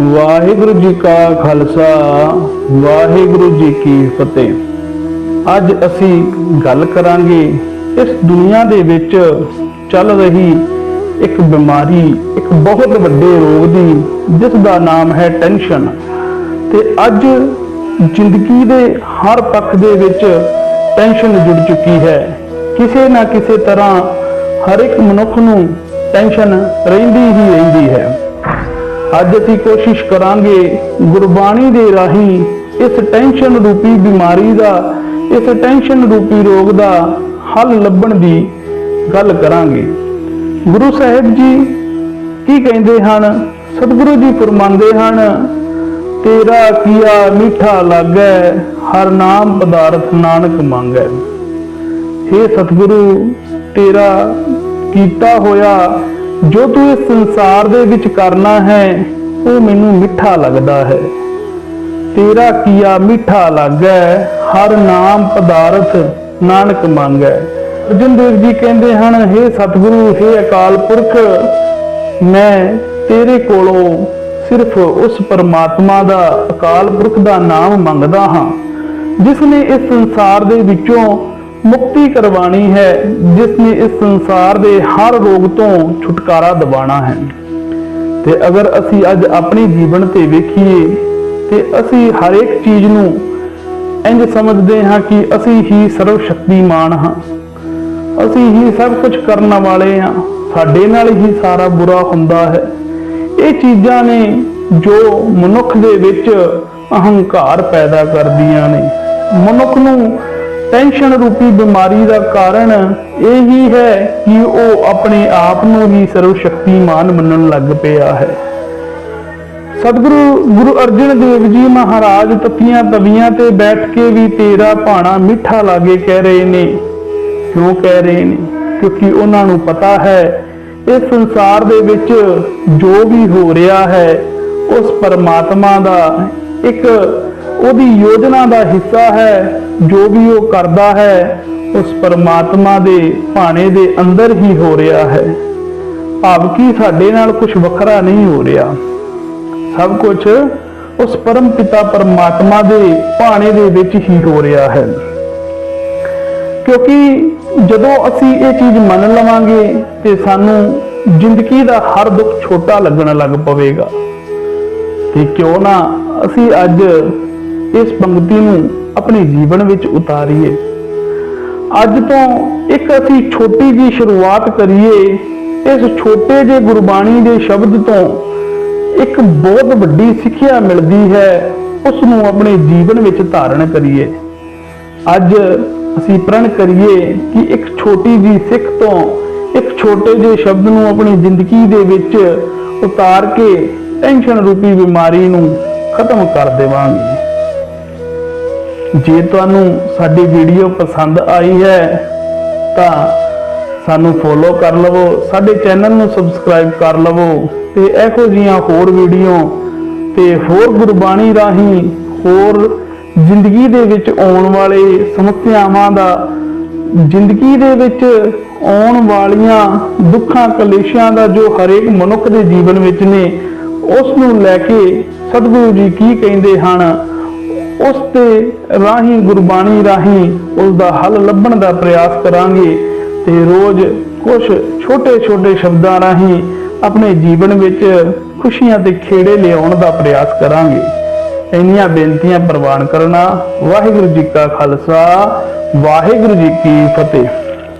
ਵਾਹਿਗੁਰੂ ਜੀ ਕਾ ਖਾਲਸਾ, ਵਾਹਿਗੁਰੂ ਜੀ ਕੀ ਫਤਿਹ। ਅੱਜ ਅਸੀਂ ਗੱਲ ਕਰਾਂਗੇ ਇਸ ਦੁਨੀਆ ਦੇ ਵਿੱਚ ਚੱਲ ਰਹੀ ਇੱਕ ਬਿਮਾਰੀ, ਇੱਕ ਬਹੁਤ ਵੱਡੇ ਰੋਗ ਦੀ, ਜਿਸ ਦਾ ਨਾਮ ਹੈ ਟੈਨਸ਼ਨ। ਤੇ ਅੱਜ ਜ਼ਿੰਦਗੀ ਦੇ ਹਰ ਪੱਖ ਦੇ ਵਿੱਚ ਟੈਨਸ਼ਨ ਜੁੜ ਚੁੱਕੀ ਹੈ। ਕਿਸੇ ਨਾ ਕਿਸੇ ਤਰ੍ਹਾਂ ਹਰ ਇੱਕ ਮਨੁੱਖ ਨੂੰ ਟੈਨਸ਼ਨ ਰਹਿੰਦੀ ਹੀ ਰਹਿੰਦੀ ਹੈ। ਅੱਜ ਅਸੀਂ ਕੋਸ਼ਿਸ਼ ਕਰਾਂਗੇ ਗੁਰਬਾਣੀ ਦੇ ਰਾਹੀਂ ਇਸ ਟੈਨਸ਼ਨ ਰੂਪੀ ਬਿਮਾਰੀ ਦਾ, ਇਸ ਟੈਨਸ਼ਨ ਰੂਪੀ ਰੋਗ ਦਾ ਹੱਲ ਲੱਭਣ ਦੀ ਗੱਲ ਕਰਾਂਗੇ। ਗੁਰੂ ਸਾਹਿਬ ਜੀ ਕੀ ਕਹਿੰਦੇ ਹਨ? ਸਤਿਗੁਰੂ ਜੀ ਫਰਮਾਉਂਦੇ ਹਨ, ਤੇਰਾ ਕੀਆ ਮਿੱਠਾ ਲੱਗੈ, ਹਰ ਨਾਮ ਪਦਾਰਥ ਨਾਨਕ ਮੰਗੈ। हे ਸਤਿਗੁਰੂ, ਤੇਰਾ ਕੀਤਾ ਹੋਇਆ ਜੋ ਤੂੰ ਇਸ ਸੰਸਾਰ ਦੇ ਵਿੱਚ ਕਰਨਾ ਹੈ, ਉਹ ਮੈਨੂੰ ਮਿੱਠਾ ਲੱਗਦਾ ਹੈ। ਤੇਰਾ ਕੀਆ ਮਿੱਠਾ ਲੱਗੈ, ਹਰ ਨਾਮ ਪਦਾਰਥ ਨਾਨਕ ਮੰਗੈ। ਅਰਜਨ ਦੇਵ ਜੀ ਕਹਿੰਦੇ ਹਨ हे ਸਤਿਗੁਰੂ हे ਅਕਾਲ ਪੁਰਖ, ਮੈਂ ਤੇਰੇ ਕੋਲੋਂ ਸਿਰਫ ਉਸ ਪਰਮਾਤਮਾ ਦਾ, ਅਕਾਲ ਪੁਰਖ ਦਾ ਨਾਮ ਮੰਗਦਾ ਹਾਂ ਜਿਸ ਨੇ ਇਸ ਸੰਸਾਰ ਦੇ ਵਿੱਚੋਂ ਮੁਕਤੀ ਕਰਵਾਣੀ ਹੈ ਜਿਸ ਨੇ ਇਸ ਸੰਸਾਰ ਦੇ ਹਰ ਰੋਗ ਤੋਂ ਛੁਟਕਾਰਾ ਦਿਵਾਣਾ ਹੈ। ਤੇ ਅਗਰ ਅਸੀਂ ਅੱਜ ਆਪਣੀ ਜੀਵਨ ਤੇ ਵੇਖੀਏ, ਤੇ ਅਸੀਂ ਹਰ ਚੀਜ਼ ਨੂੰ ਇੰਜ ਸਮਝਦੇ ਹਾਂ ਕਿ ਅਸੀਂ ਹੀ ਸਰਵ ਸ਼ਕਤੀਮਾਨ ਹਾਂ। ਅਸੀਂ ਹੀ ਸਭ ਕੁਝ ਕਰਨ ਵਾਲੇ ਹਾਂ। ਸਾਡੇ ਨਾਲ ਹੀ ਸਾਰਾ ਬੁਰਾ ਹੁੰਦਾ ਹੈ। ਇਹ ਚੀਜ਼ਾਂ ਨੇ ਜੋ ਮਨੁੱਖ ਦੇ ਵਿੱਚ ਅਹੰਕਾਰ ਪੈਦਾ ਕਰਦੀਆਂ ਨੇ। ਮਨੁੱਖ ਨੂੰ ਟੈਨਸ਼ਨ ਰੂਪੀ ਬਿਮਾਰੀ ਦਾ ਕਾਰਨ ਇਹ ਹੀ ਹੈ ਕਿ ਉਹ ਆਪਣੇ ਆਪ ਨੂੰ ਹੀ ਸਰਵ ਸ਼ਕਤੀਮਾਨ ਮੰਨਣ ਲੱਗ ਪਿਆ ਹੈ। ਸਤਿਗੁਰੂ ਗੁਰੂ ਅਰਜਨ ਦੇਵ ਜੀ ਮਹਾਰਾਜ ਤਪੀਆਂ ਤਵੀਆਂ ਤੇ ਬੈਠ ਕੇ ਵੀ ਤੇਰਾ ਭਾਣਾ ਮਿੱਠਾ ਲਾਗੇ ਕਹਿ ਰਹੇ ਨੇ। ਕਿਉਂ ਕਹਿ ਰਹੇ ਨੇ? ਕਿਉਂਕਿ ਉਹਨਾਂ ਨੂੰ ਪਤਾ ਹੈ, ਇਸ ਸੰਸਾਰ ਦੇ ਵਿੱਚ ਜੋ ਵੀ ਹੋ ਰਿਹਾ ਹੈ, ਉਸ ਪਰਮਾਤਮਾ ਦਾ ਇੱਕ ਉਹਦੀ ਯੋਜਨਾ ਦਾ ਹਿੱਸਾ ਹੈ, ਜੋ ਵੀ ਉਹ ਕਰਦਾ ਹੈ, ਉਸ ਪਰਮਾਤਮਾ ਦੇ ਭਾਣੇ ਦੇ ਅੰਦਰ ਹੀ ਹੋ ਰਿਹਾ ਹੈ। ਭਾਵ ਕਿ ਸਾਡੇ ਨਾਲ ਕੁਝ ਵੱਖਰਾ ਨਹੀਂ ਹੋ ਰਿਹਾ। ਸਭ ਕੁਝ ਉਸ ਪਰਮ ਪਿਤਾ ਪਰਮਾਤਮਾ ਦੇ ਭਾਣੇ ਦੇ ਵਿੱਚ ਹੀ ਹੋ ਰਿਹਾ ਹੈ। ਕਿਉਂਕਿ ਜਦੋਂ ਅਸੀਂ ਇਹ ਚੀਜ਼ ਮੰਨ ਲਵਾਂਗੇ, ਤੇ ਸਾਨੂੰ ਜ਼ਿੰਦਗੀ ਦਾ ਹਰ ਦੁੱਖ ਛੋਟਾ ਲੱਗਣ ਲੱਗ ਪਵੇਗਾ। ਤੇ ਕਿਉਂ ਨਾ ਅਸੀਂ ਅੱਜ ਇਸ ਪੰਕਤੀ ਨੂੰ ਆਪਣੇ ਜੀਵਨ ਵਿੱਚ ਉਤਾਰੀਏ। ਅੱਜ ਤੋਂ ਇੱਕ ਅਸੀਂ ਛੋਟੀ ਜੀ ਸ਼ੁਰੂਆਤ ਕਰੀਏ, ਇਸ ਛੋਟੇ ਜਿਹੇ ਗੁਰਬਾਣੀ ਦੇ ਸ਼ਬਦ ਤੋਂ ਇੱਕ ਬਹੁਤ ਵੱਡੀ ਸਿੱਖਿਆ ਮਿਲਦੀ ਹੈ ਉਸ ਨੂੰ ਆਪਣੇ ਜੀਵਨ ਵਿੱਚ ਧਾਰਨ ਕਰੀਏ। ਅੱਜ ਅਸੀਂ ਪ੍ਰਣ ਕਰੀਏ ਕਿ ਇੱਕ ਛੋਟੀ ਜੀ ਸਿੱਖ ਤੋਂ ਇੱਕ ਛੋਟੇ ਜਿਹੇ ਸ਼ਬਦ ਨੂੰ ਆਪਣੀ ਜ਼ਿੰਦਗੀ ਦੇ ਵਿੱਚ ਉਤਾਰ ਕੇ ਟੈਨਸ਼ਨ ਰੂਪੀ ਬਿਮਾਰੀ ਨੂੰ ਖਤਮ ਕਰ ਦੇਵਾਂਗੇ। ਜੇ ਤੁਹਾਨੂੰ ਸਾਡੀ ਵੀਡੀਓ ਪਸੰਦ ਆਈ ਹੈ, ਤਾਂ ਸਾਨੂੰ ਫੋਲੋ ਕਰ ਲਵੋ, ਸਾਡੇ ਚੈਨਲ ਨੂੰ ਸਬਸਕ੍ਰਾਈਬ ਕਰ ਲਵੋ ਤੇ ਇਹੋ ਜੀਆਂ ਹੋਰ ਵੀਡੀਓ ਤੇ ਹੋਰ ਗੁਰਬਾਣੀ ਰਾਹੀਂ ਹੋਰ ਜ਼ਿੰਦਗੀ ਦੇ ਵਿੱਚ ਆਉਣ ਵਾਲੇ ਸਮੱਸਿਆਵਾਂ ਦਾ, ਜ਼ਿੰਦਗੀ ਦੇ ਵਿੱਚ ਆਉਣ ਵਾਲੀਆਂ ਦੁੱਖਾਂ ਕਲੇਸ਼ਾਂ ਦਾ ਜੋ ਹਰੇਕ ਮਨੁੱਖ ਦੇ ਜੀਵਨ ਵਿੱਚ ਨੇ, ਉਸ ਨੂੰ ਲੈ ਕੇ ਸਤਿਗੁਰੂ ਜੀ ਕੀ ਕਹਿੰਦੇ ਹਨ ਉਸ ਤੇ ਰਾਹੀਂ, ਗੁਰਬਾਣੀ ਰਾਹੀਂ ਉਸ ਦਾ ਹੱਲ ਲੱਭਣ ਦਾ ਪ੍ਰਯਾਸ ਕਰਾਂਗੇ ਤੇ ਰੋਜ਼ ਕੁਝ ਛੋਟੇ-ਛੋਟੇ ਸ਼ਬਦਾਂ ਰਾਹੀਂ ਆਪਣੇ ਜੀਵਨ ਵਿੱਚ ਖੁਸ਼ੀਆਂ ਤੇ ਖੇੜੇ ਲਿਆਉਣ ਦਾ ਪ੍ਰਯਾਸ ਕਰਾਂਗੇ। ਇੰਨੀਆਂ ਬੇਨਤੀਆਂ ਪ੍ਰਵਾਨ ਕਰਨਾ ਵਾਹਿਗੁਰੂ ਜੀ ਕਾ ਖਾਲਸਾ, ਵਾਹਿਗੁਰੂ ਜੀ ਕੀ ਫਤਿਹ।